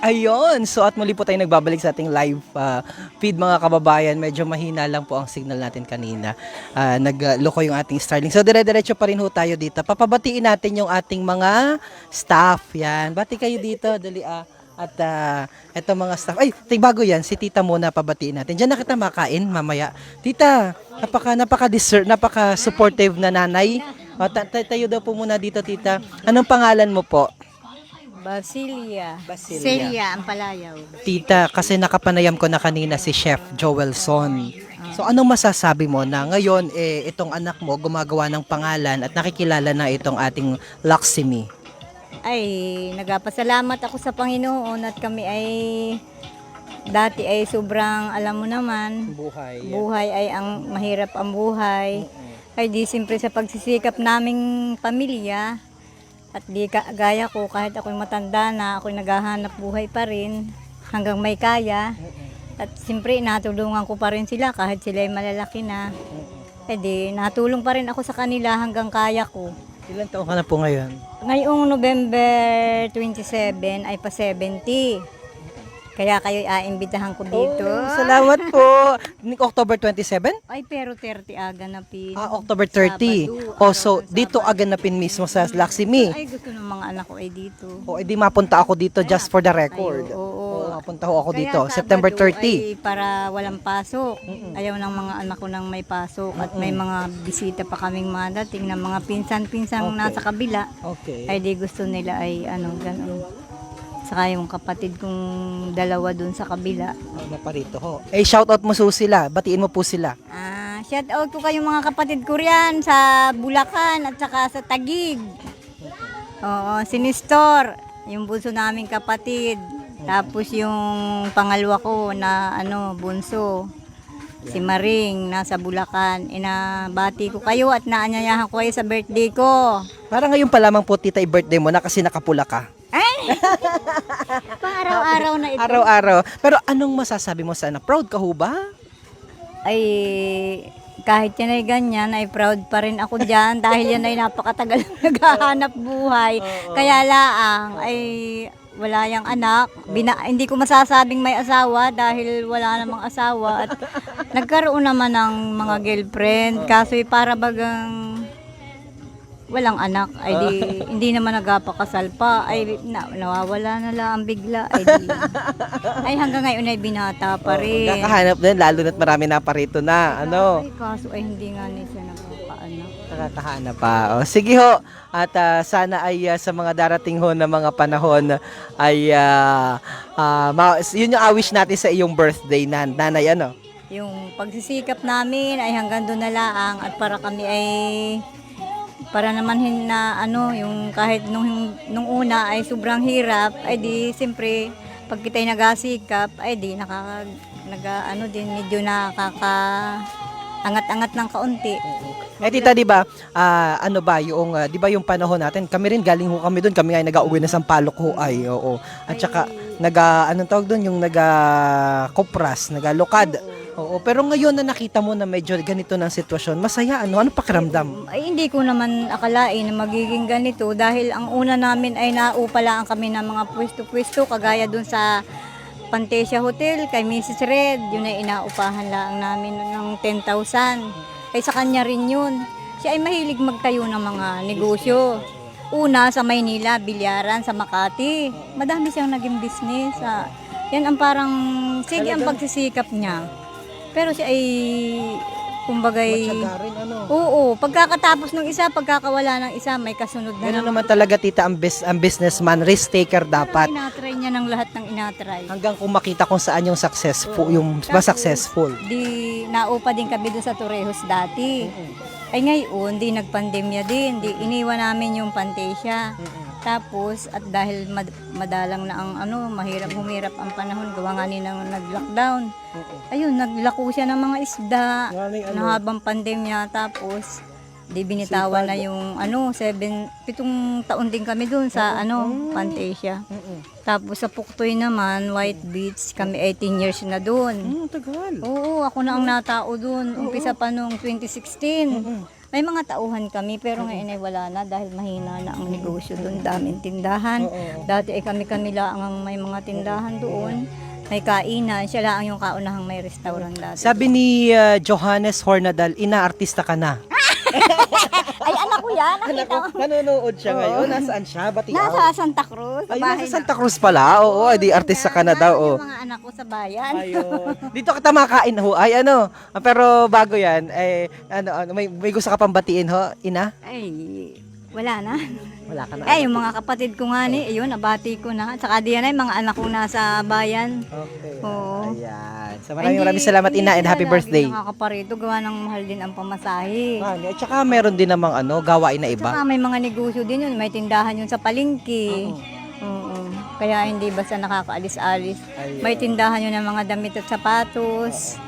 Ayun, so at muli po tayo nagbabalik sa ating live uh, feed mga kababayan. Medyo mahina lang po ang signal natin kanina. Uh, nagloko yung ating Starlink. So dire-diretso pa rin ho tayo dito. Papabatiin natin yung ating mga staff. Yan, bati kayo dito. Dali ah. At uh, eto mga staff. Ay, bago yan, si Tita muna pabatiin natin. Diyan na kita makain mamaya. Tita, napaka napaka deserve, napaka supportive na nanay. O, ta- ta- tayo daw po muna dito, Tita. Anong pangalan mo po? Basilia. Basilia. Celia, ang palayaw. Tita, kasi nakapanayam ko na kanina si Chef Joelson. So anong masasabi mo na ngayon eh itong anak mo gumagawa ng pangalan at nakikilala na itong ating Laksimi? Ay, nagpasalamat ako sa Panginoon at kami ay dati ay sobrang alam mo naman, Buhay. buhay ay ang mahirap ang buhay. Ay di siyempre sa pagsisikap naming pamilya at di ka, gaya ko kahit ako'y matanda na ako'y naghahanap buhay pa rin hanggang may kaya. At siyempre natulungan ko pa rin sila kahit sila ay malalaki na. Eh di natulong pa rin ako sa kanila hanggang kaya ko. Ilan taon ka na po ngayon? Ngayong November 27 ay pa 70. Kaya kayo aimbitahan ko dito. Oh, salamat po. October 27? Ay, pero 30 aga na pin. Ah, October 30. Sabado, Oh, so ng dito aganapin mismo sa Laksimi. Ay, gusto ng mga anak ko ay dito. O edi mapunta ako dito just for the record. Ay, oo. Oo, mapunta ho ako Kaya dito Sabado September 30. Ay para walang pasok. Ayaw ng mga anak ko nang may pasok. At may mga bisita pa kaming madating ng mga pinsan-pinsang Okay. nasa kabila. Okay. Ay di gusto nila ay ano, ganun. Saka yung kapatid kong dalawa dun sa kabila. Oh, naparito ho. Eh, shoutout mo sila. Batiin mo po sila. Ah, shout out ko kayong mga kapatid ko riyan sa Bulacan at saka sa Tagig. Oo, si Nestor, yung bunso naming kapatid. Tapos yung pangalawa ko na ano, bunso. Si Maring, nasa Bulacan. Inabati ko kayo at naanyayahan ko kayo sa birthday ko. Parang ngayon pa lamang po tita i-birthday mo na kasi nakapula ka. Pang araw-araw na ito. Araw-araw. Pero anong masasabi mo sana? Proud ka ho ba? ay kahit yan ay ganyan, ay proud pa rin ako dyan dahil yan ay napakatagal na naghahanap buhay. Kaya laang ay wala yung anak. Bina, hindi ko masasabing may asawa dahil wala namang asawa. At nagkaroon naman ng mga girlfriend. Kaso para bagang walang anak ay di hindi naman nagpakasal pa ay na, nawawala na lang bigla ay di ay hanggang ngayon ay binata pa rin Kakahanap din, lalo na't marami na parito na. Ano? ay, kaso ay hindi nga ni siya nagpapaanak. Nakakahanap pa. O, sige ho. At ah, sana ay ah, sa mga darating ho na mga panahon ay ah, ah, ma- yun yung awish natin sa iyong birthday na nanay ano. Yung pagsisikap namin ay hanggang doon na lang at para kami ay para naman hin na ano yung kahit nung nung una ay sobrang hirap ay di siyempre pag kita'y nagasikap ay di nakaka naga ano din medyo nakaka angat-angat ng kaunti. Eh tita, 'di ba? ah, ano ba yung ah, 'di ba yung panahon natin? Kami rin galing ho kami doon. Kami ay nag-uwi na Sampaloc ho ay. Oo. At saka naga anong tawag doon yung naga kopras, naga lokad. Oo, pero ngayon na nakita mo na medyo ganito ng sitwasyon, masaya ano? Ano pakiramdam? Ay hindi ko naman akalain na magiging ganito dahil ang una namin ay naupalaan kami ng mga pwesto-pwesto kagaya dun sa Pantesia Hotel kay Mrs. Red. Yun ay inaupahan lang namin ng 10,000. Ay sa kanya rin yun. Siya ay mahilig magtayo ng mga negosyo. Una sa Maynila, Bilyaran, sa Makati. Madami siyang naging business. Ah, yan ang parang, sige ang pagsisikap niya. Pero siya ay, kumbagay, Matyaga rin ano? Oo, pagkakatapos ng isa, pagkakawala ng isa, may kasunod na Ganun naman. talaga tita ang, bus- ang businessman, risk taker dapat. Inatry niya ng lahat ng inatry. Hanggang kung makita kung saan yung successful, yung ba successful. Di naupa din kami doon sa Torrejos dati. Ay ngayon, di nagpandemya din. Di iniwan namin yung Pantesia. Tapos, at dahil mad- madalang na ang ano, mahirap humirap ang panahon, gawa nga ni nang nag-lockdown. Ayun, naglako siya ng mga isda Galing ano? na habang pandemya. Tapos, di binitawan na yung ano, seven, pitong taon din kami doon sa ano, Pantesia. Tapos sa Puktoy naman, White Beach, kami 18 years na doon. Hmm, tagal. Oo, ako na ang natao doon. Umpisa pa noong 2016. May mga tauhan kami, pero ngayon ay wala na dahil mahina na ang negosyo doon. Daming tindahan. Dati ay kami-kami lang ang may mga tindahan doon. May kainan. Siya lang yung kaunahang may restaurant dati. Sabi ni uh, Johannes Hornadal, ina-artista ka na. ay, anak ko yan. Anak ko, nanonood siya ngayon. Nasaan siya? Batiaw. Nasa Santa Cruz. sa Ayun, bahay nasa Santa Cruz pala. Oo, di artista ka na daw. Oh. Yung mga anak ko sa bayan. Ayun. Dito kita makain ho. Ay ano, ah, pero bago 'yan, eh ano, ano may, may gusto ka pang batiin ho, ina? Ay, wala na. Wala ka na. Eh, yung mga kapatid ko nga ni, ayun, nabati ko na. Saka diyan ay mga anak ko nasa bayan. Okay. Oo. Ayan. So maraming hindi- maraming salamat hindi ina and sila happy lagi birthday. Nakakaparito, gawa ng mahal din ang pamasahe. Ah, at saka meron din namang ano, gawain na iba. Saka may mga negosyo din yun, may tindahan yun sa palengke. Oo. Kaya hindi basta nakakaalis-alis. Ayun. May tindahan yun ng mga damit at sapatos.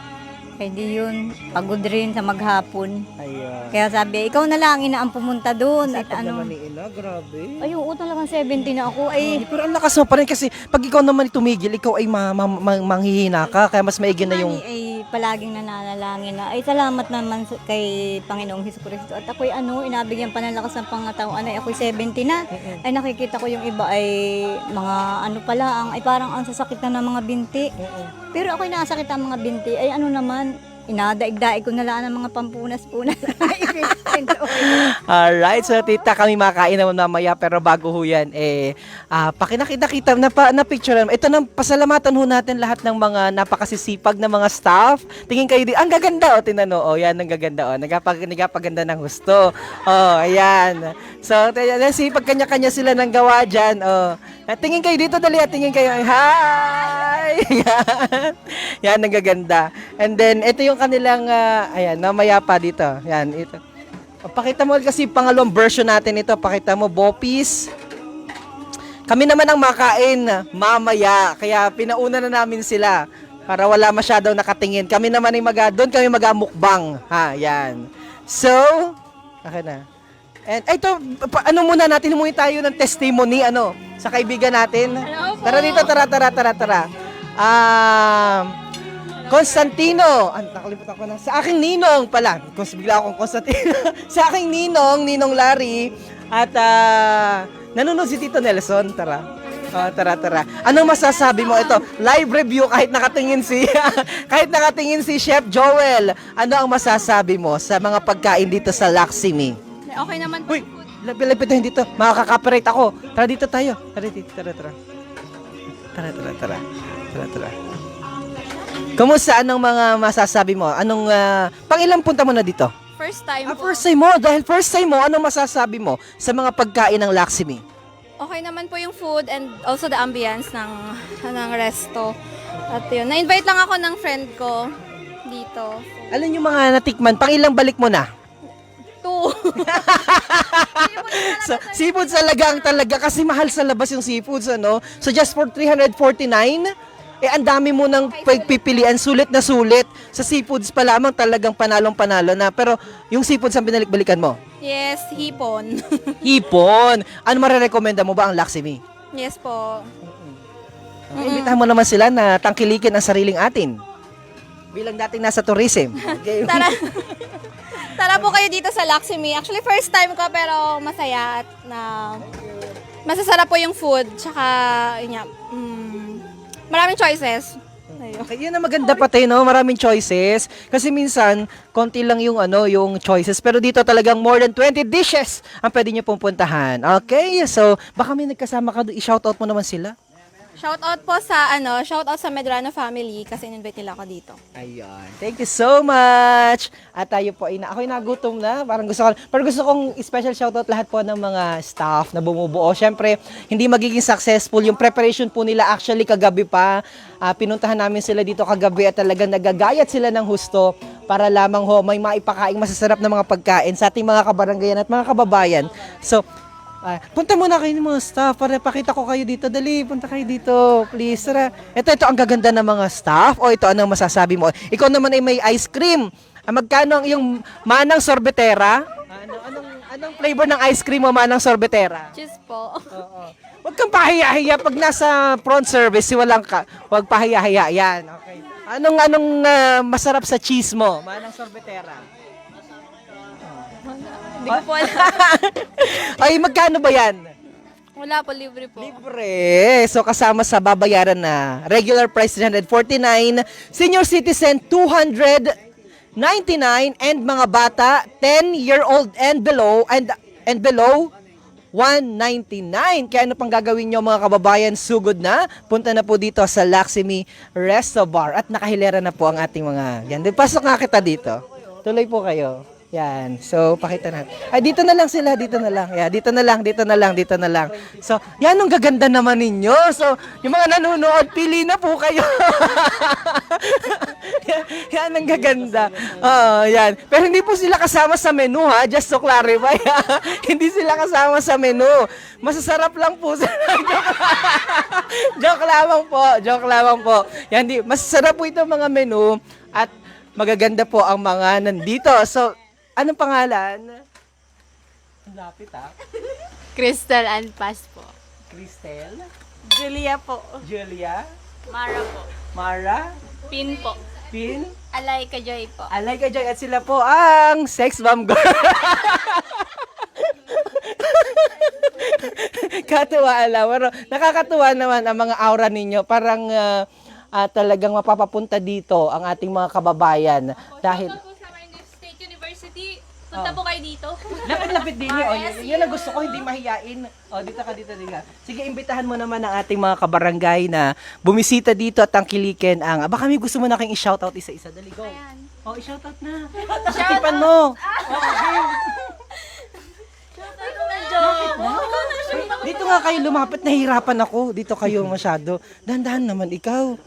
Kaya di yun, pagod rin sa maghapon. Ayun. Kaya sabi, ikaw na lang ina ang pumunta doon. At Sipag ano, naman ni ina, grabe. ay oo talagang 70 na ako. Ay, pero ang lakas mo pa rin kasi pag ikaw naman tumigil, ikaw ay ma- ma- ma- manghihina ka, kaya mas maigi na yung... Mami ay palaging nananalangin na, ay salamat naman sa- kay Panginoong Hesus Kristo. At ako'y ano, inabigyan pa ng lakas ng pangatauan ay ako'y 70 na. Ay nakikita ko yung iba ay mga ano pala, ang, ay parang ang sasakit na ng mga binti. Pero ako'y nakasakit ang mga binti, ay ano naman, inadaig-daig ko na lang ng mga pampunas-punas. Alright, so tita kami makain naman mamaya pero bago ho yan, eh, ah, pakinakita kita na, pa, na picture naman. Ito nang pasalamatan ho natin lahat ng mga napakasisipag na mga staff. Tingin kayo di, ang gaganda o tinano, o yan ang gaganda o, nagapag, nagapaganda ng gusto. Oh, ayan. So, ayan, sipag kanya-kanya sila ng gawa dyan, oh. Tingin kayo dito, dali, tingin kayo. Hi! yan. yan, ang gaganda. And then, ito yung kanilang, ah, ayan, namaya pa dito. Yan, ito. O, Pakita mo kasi pangalawang version natin ito. Pakita mo, Bopis. Kami naman ang makain mamaya. Kaya pinauna na namin sila para wala masyadaw nakatingin. Kami naman ay mag doon kami magamukbang. Ha, yan. So, akin na. And ito, pa- ano muna natin, humuhi tayo ng testimony, ano, sa kaibigan natin. Tara dito, tara, tara, tara, tara. Um, Constantino, ah, nakalimutan ko na. Sa aking ninong pala. Kung bigla akong Constantino. sa aking ninong, ninong Larry. At ah, nanonood si Tito Nelson. Tara. Oh, tara, tara. Anong masasabi mo ito? Live review kahit nakatingin si kahit nakatingin si Chef Joel. Ano ang masasabi mo sa mga pagkain dito sa Laksimi? Okay naman po. Uy, lapit-lapit dito. Makaka-copyright ako. Tara dito tayo. Tara dito, tara, tara. Tara, tara, tara. Tara, tara. Kumusta? Anong mga masasabi mo? Anong, ah, pang ilang punta mo na dito? First time Ah, po. first time mo. Dahil first time mo, anong masasabi mo sa mga pagkain ng Laksimi? Okay naman po yung food and also the ambience ng, ng resto. At yun, na-invite lang ako ng friend ko dito. Alam yung mga natikman, pang ilang balik mo na? Two. So, seafood talaga ang talaga kasi mahal sa labas yung seafoods, ano? So, just for 349, eh, ang dami mo ng pagpipilian, sulit na sulit. Sa seafoods pa lamang talagang panalong-panalo na. Pero, yung seafoods ang binalik-balikan mo? yes, hipon. Hipon! Ano marerekomenda mo ba ang Laksimi? yes po. Imbitahan mo naman sila na tangkilikin ang sariling atin. Bilang dating nasa tourism. Okay. Tara. Tara po kayo dito sa Laksimi. Actually, first time ko pero masaya at na masasarap po yung food. Tsaka, yun nga, mm, maraming choices. Ayun. Okay, yun ang maganda pati, no? Maraming choices. Kasi minsan, konti lang yung ano, yung choices. Pero dito talagang more than 20 dishes ang pwede nyo pong puntahan. Okay? So, baka may nagkasama ka. I-shoutout mo naman sila. Shout out po sa ano, shout out sa Medrano family kasi in-invite nila ako dito. Ayun. Thank you so much. At tayo po, ina ako'y nagutom na. Parang gusto ko, pero gusto kong special shoutout lahat po ng mga staff na bumubuo. Siyempre, hindi magiging successful yung preparation po nila actually kagabi pa. Ah, pinuntahan namin sila dito kagabi at talagang nagagayat sila ng husto para lamang ho may maipakaing masasarap na mga pagkain sa ating mga kabaranggayan at mga kababayan. So, Ah, punta muna kayo ng mga staff para pakita ko kayo dito. Dali, punta kayo dito. Please, tara. Ito, ito ang gaganda ng mga staff. O ito, anong masasabi mo? Ikaw naman ay may ice cream. Ah, magkano ang iyong manang sorbetera? Ano, anong, anong flavor ng ice cream mo, manang sorbetera? Cheers po. Oo. Huwag kang pahiya-hiya pag nasa front service, si walang ka. Huwag pahiya-hiya. Yan, okay. Anong, anong ah, masarap sa cheese mo, manang sorbetera? Hindi ko po alam. Ay, magkano ba yan? Wala po, libre po. Libre. So kasama sa babayaran na regular price 349, senior citizen 299 and mga bata 10 year old and below and and below 199. Kaya ano pang gagawin nyo mga kababayan? Sugod na. Punta na po dito sa Laxmi Resto Bar. At nakahilera na po ang ating mga... Yan. Di, Pasok nga kita dito. Tuloy po kayo. Yan. So, pakita natin. Ay, dito na lang sila. Dito na lang. Yeah, dito na lang. Dito na lang. Dito na lang. So, yan ang gaganda naman ninyo. So, yung mga nanonood, pili na po kayo. yan, ang gaganda. Oo, yan. Pero hindi po sila kasama sa menu ha. Just to clarify hindi sila kasama sa menu. Masasarap lang po sila. Joke lamang po. Joke lamang po. Yan, di, masasarap po ito mga menu at magaganda po ang mga nandito. So, anong pangalan? Ang lapit ha. Crystal and Pass po. Cristel, Julia po. Julia, Mara po. Mara, Pin po. Pin, Alay ka Joy po. Alay ka Joy at sila po ang Sex Bomb Girl. Katuwa alam. Pero nakakatuwa naman ang mga aura ninyo. Parang ah, ah, talagang mapapapunta dito ang ating mga kababayan. Dahil Punta po kayo dito. Lapit-lapit din yun. Oh, yun, ang gusto ko, hindi mahiyain. O, dito ka, dito, ka. Sige, imbitahan mo naman ang ating mga kabarangay na bumisita dito at tangkilikin ang... Baka may gusto mo na kayong i-shoutout isa-isa. Dali, go. Oh, i-shoutout na. Takipan mo. Dito nga kayo lumapit, nahihirapan ako. Dito kayo masyado. Dahan-dahan naman ikaw.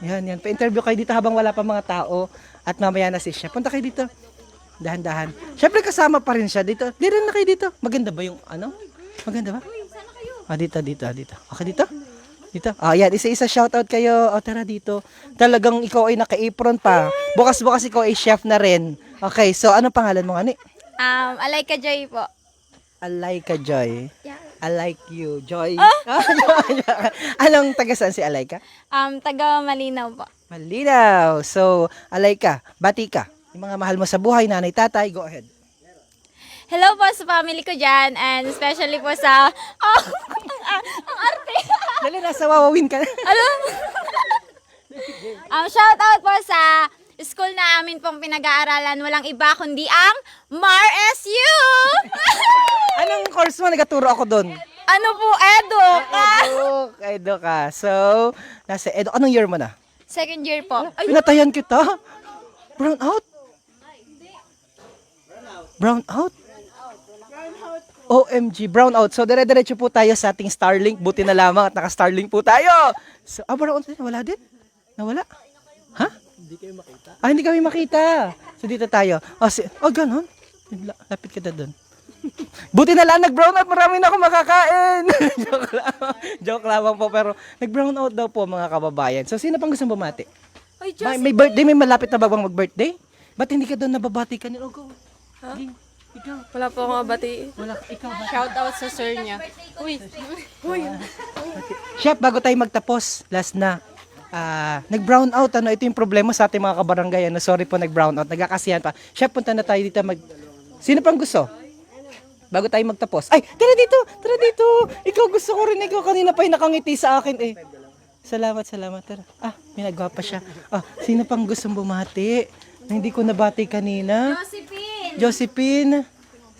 Yan, yan. Pa-interview kayo dito habang wala pa mga tao. At mamaya na si Chef. Punta kayo dito. Dahan-dahan. Siyempre kasama pa rin siya dito. Di rin na kayo dito. Maganda ba yung ano? Maganda ba? Ah, dito, dito, dito. Okay, dito? Dito. Ah, yan. Isa-isa shoutout kayo. O, tara dito. Talagang ikaw ay naka-apron pa. Bukas-bukas ikaw ay chef na rin. Okay, so ano pangalan mo, ani? Um, Alay ka Joy po. I like ka, Joy. Yeah. I like you, Joy. Anong taga saan si Alayka? Um, taga Malinaw po. Malinaw. So, Alayka, bati ka. Yung mga mahal mo sa buhay, nanay, tatay, go ahead. Hello po sa family ko dyan and especially po sa... Oh, ang, ang arte! Dali, nasa wawawin ka na. Alam? um, shout out po sa school na amin pong pinag-aaralan. Walang iba kundi ang MAR SU! Anong course mo? Nagaturo ako doon. ano po, Edo? Edo, Edo ka. So, nasa Edo. Anong year mo na? Second year po. Pinatayan kita? Brown out? Brown out? OMG, brown out. So, dire-diretso po tayo sa ating Starlink. Buti na lamang at naka-Starlink po tayo. So, ah, brown out. Nawala din? Nawala? Ha? Hindi kayo makita. Ah, hindi kami makita. So, dito tayo. Oh, si, oh ganun. La- Lapit ka na doon. Buti na lang nag-brown out, marami na ako makakain. Joke lang. Joke lamang po, pero nag-brown out daw po mga kababayan. So, sino pang gustong bumati? Ay, May, may birthday, may malapit na ba bang mag-birthday? Ba't hindi ka doon nababati ka nila? Oh, go. Sige, Ikaw. Wala po akong abati. Wala, ikaw ba? Shout out sa sir niya. Uy, Chef, bago tayo magtapos, last na. Ah, nag-brown out ano ito yung problema sa ating mga kabarangay ano sorry po nag-brown out nagkakasiyan pa chef punta na tayo dito mag Sino pang gusto? Bago tayo magtapos. Ay, tara dito, tara dito. Ikaw gusto ko rin ikaw kanina pa yung nakangiti sa akin eh. Salamat, salamat. Tara. Ah, may nagwapa siya. Ah, sino pang gustong bumati? Na hindi ko nabati kanina. Josephine! Josephine.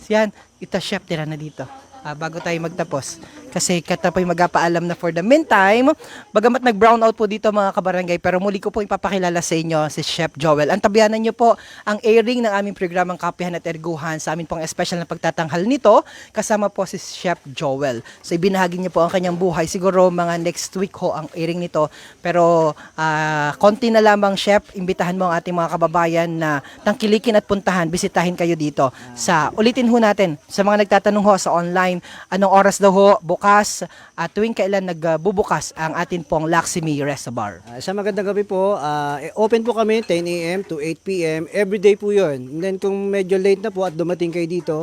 Yan, ito chef tira na dito. Ah, bago tayo magtapos. Kasi kata po yung magpapaalam na for the meantime, bagamat nag-brown out po dito mga kabarangay, pero muli ko po ipapakilala sa inyo si Chef Joel. Antabayanan niyo po ang airing ng aming programang Kapihan at Erguhan sa amin pong special na pagtatanghal nito, kasama po si Chef Joel. So ibinahagi niya po ang kanyang buhay. Siguro mga next week ho ang airing nito. Pero ah, konti na lamang Chef, imbitahan mo ang ating mga kababayan na tangkilikin at puntahan, bisitahin kayo dito. Sa ulitin ho natin, sa mga nagtatanong ho sa online, anong oras daw ho bukas at tuwing kailan nagbubukas ang atin pong Laxmi Resto Bar. Ah, sa magandang gabi po, eh, open po kami 10 a.m. to 8 p.m. Every day po yun. And then kung medyo late na po at dumating kayo dito,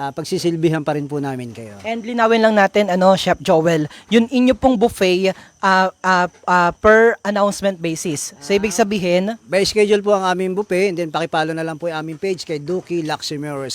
ah, pagsisilbihan pa rin po namin kayo. And linawin lang natin, ano, Chef Joel, yun inyo pong buffet ah, ah, ah, per announcement basis. So, ibig sabihin, By schedule po ang aming buffet and then pakipalo na lang po yung aming page kay Duki Luxemere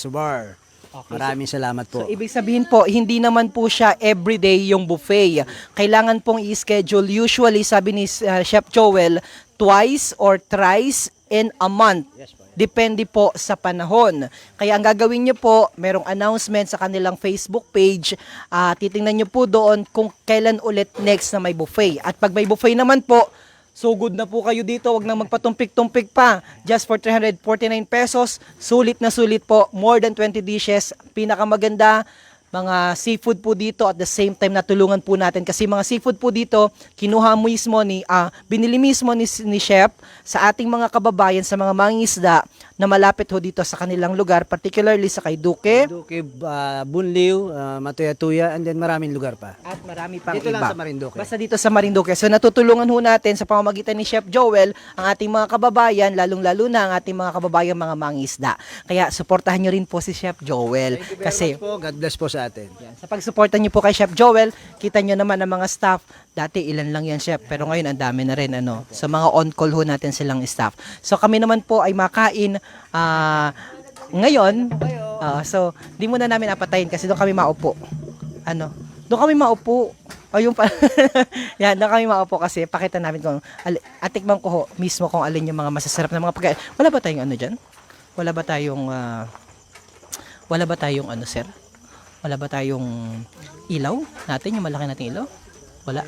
Bar. Maraming salamat po. So, ibig sabihin po, hindi naman po siya everyday yung buffet. Kailangan pong i-schedule. Usually, sabi ni uh, Chef Joel, twice or thrice in a month. Depende po sa panahon. Kaya ang gagawin nyo po, merong announcement sa kanilang Facebook page. Ah, titingnan nyo po doon kung kailan ulit next na may buffet. At pag may buffet naman po, So good na po kayo dito, wag nang magpatumpik-tumpik pa. Just for 349 pesos, sulit na sulit po, more than 20 dishes. Pinakamaganda, mga seafood po dito. At the same time natulungan po natin. Kasi mga seafood po dito kinuha mismo ni ah, binili mismo ni, ni chef sa ating mga kababayan sa mga mangingisda na malapit ho dito sa kanilang lugar particularly sa kay Duque Duque, uh, Bunliw, uh, Matuya-Tuya, and then maraming lugar pa. at marami pang Dito iba. lang sa Marinduque. Basta dito sa Marinduque. So natutulungan ho natin sa pamamagitan ni Chef Joel ang ating mga kababayan, lalong-lalo na ang ating mga kababayan mga mangisda. Kaya suportahan nyo rin po si Chef Joel. Kasi po, God bless po sa atin. yan, sa pagsuporta nyo po kay Chef Joel, kita nyo naman ang mga staff. Dati ilan lang yan, Chef. Pero ngayon ang dami na rin. Ano, sa mga on-call ho natin silang staff. So kami naman po ay makain ah, ngayon. ah, so, di muna namin apatayin kasi doon kami maupo. Ano? Doon kami maupo. O yung pa. Yan, doon kami maupo kasi pakita namin kung ali, atikman ko ho mismo kung alin yung mga masasarap na mga pagkain. Wala ba tayong ano diyan? Wala ba tayong ah, wala ba tayong ano, sir? Wala ba tayong ilaw natin? Yung malaki nating ilaw? Wala.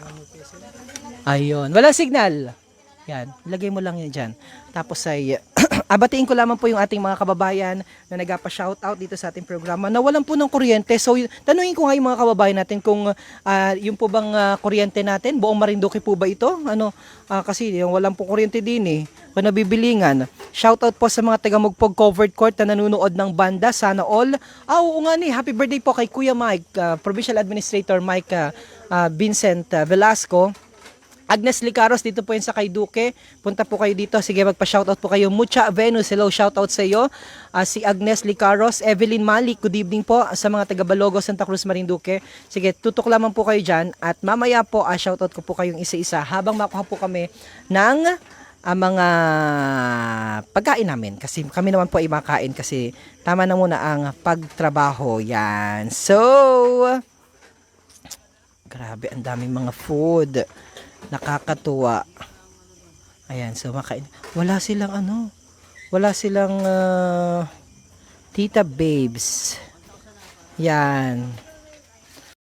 Ayun. Wala signal. Yan. Lagay mo lang yan dyan. Tapos ay, abatiin ko lamang po yung ating mga kababayan na nagpa-shoutout dito sa ating programa na walang po ng kuryente. So, tanungin ko nga yung mga kababayan natin kung ah, yung po bang ah, kuryente natin, buong Marinduque po ba ito? Ano, ah, kasi yung walang po kuryente din eh. Pa nabibilingan. Shoutout po sa mga taga Mugpog Covered Court na nanonood ng banda. Sana all. Ah, oo nga ni. Happy birthday po kay Kuya Mike, ah, Provincial Administrator Mike ah, ah, Vincent ah, Velasco. Agnes Licaros, dito po yun sa kay Duque. Punta po kayo dito. Sige, magpa-shoutout po kayo. Mucha Venus, hello, shoutout sa iyo. Ah, si Agnes Licaros, Evelyn Malik, good evening po sa mga taga Balogo, Santa Cruz, Marinduque. Sige, tutok lamang po kayo dyan. At mamaya po, ah, shoutout ko po kayong isa-isa habang makuha po kami ng ah, mga pagkain namin. Kasi kami naman po ay makain kasi tama na muna ang pagtrabaho. Yan. So, grabe, ang daming mga food. Nakakatuwa. Ayan, so makain. Wala silang ano, wala silang ah, tita babes. Yan.